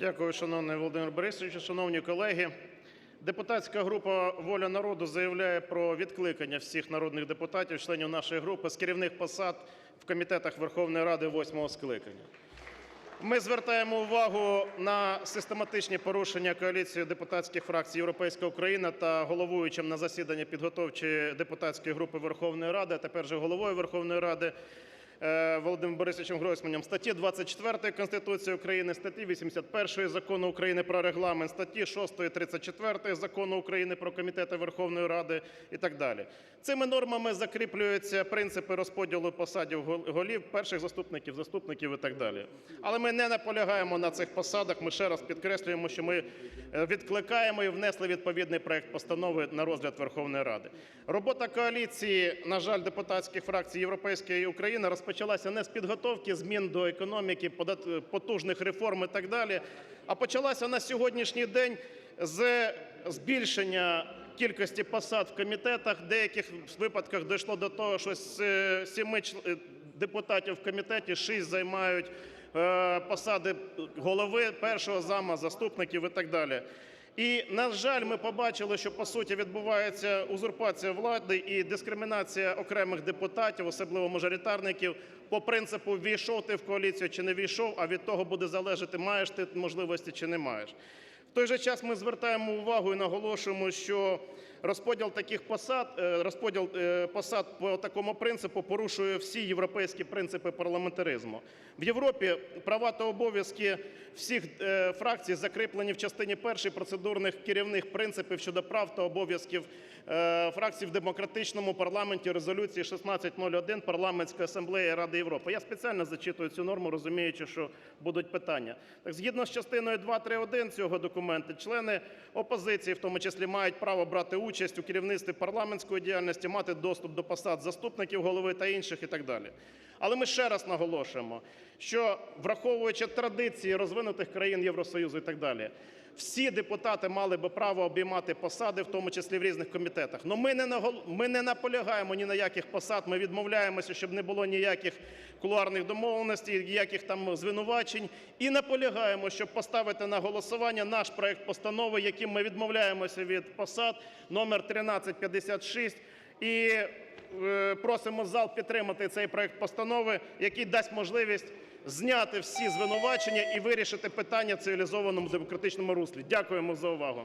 Дякую, шановний Володимир Борисович. Шановні колеги, депутатська група "Воля народу" заявляє про відкликання всіх народних депутатів, членів нашої групи, з керівних посад в комітетах Верховної Ради восьмого скликання. Ми звертаємо увагу на систематичні порушення коаліцією депутатських фракцій "Європейська Україна" та головуючим на засіданні підготовчої депутатської групи Верховної Ради, а тепер вже Головою Верховної Ради Володимиром Борисовичем Гройсманом статті 24 Конституції України, статті 81 Закону України "Про Регламент", статті 6, 34 Закону України "Про комітети Верховної Ради" і так далі. Цими нормами закріплюються принципи розподілу посадів голів, перших заступників, заступників і так далі. Але ми не наполягаємо на цих посадах. Ми ще раз підкреслюємо, що ми е, відкликаємо і внесли відповідний проект постанови на розгляд Верховної Ради. Робота коаліції, на жаль, депутатських фракцій Європейської України розпочалася не з підготовки змін до економіки, потужних реформ і так далі, а почалася на сьогоднішній день з збільшення кількості посад в комітетах. Деяких випадках дійшло до того, що з е, семи е, депутатів в комітеті шість займають е, посади голови, першого зама, заступників і так далі. І, на жаль, ми побачили, що по суті відбувається узурпація влади і дискримінація окремих депутатів, особливо мажоритарників, по принципу війшов ти в коаліцію чи не війшов, а від того буде залежати, маєш ти можливості чи не маєш. В той же час ми звертаємо увагу і наголошуємо, що розподіл таких посад, е, розподіл е, посад по такому принципу порушує всі європейські принципи парламентаризму. В Європі права та обов'язки всіх е, фракцій закріплені в частині першої процедурних керівних принципів щодо прав та обов'язків фракцій в демократичному парламенті резолюції 1601 Парламентської асамблеї Ради Європи. Я спеціально зачитую цю норму, розуміючи, що будуть питання. Так, згідно з частиною 2.3.1 цього документу, члени опозиції, в тому числі, мають право брати участь у керівництві парламентської діяльності, мати доступ до посад заступників голови та інших і так далі. Але ми ще раз наголошуємо, що враховуючи традиції розвинутих країн Євросоюзу і так далі, всі депутати мали би право обіймати посади, в тому числі в різних комітетах. Но ми не ми не наполягаємо ні на яких посад, ми відмовляємося, щоб не було ніяких кулуарних домовленостей, ніяких там звинувачень. І наполягаємо, щоб поставити на голосування наш проект постанови, яким ми відмовляємося від посад номер 1356. І е, просимо зал підтримати цей проект постанови, який дасть можливість зняти всі звинувачення і вирішити питання в цивілізованому демократичному руслі. Дякуємо за увагу.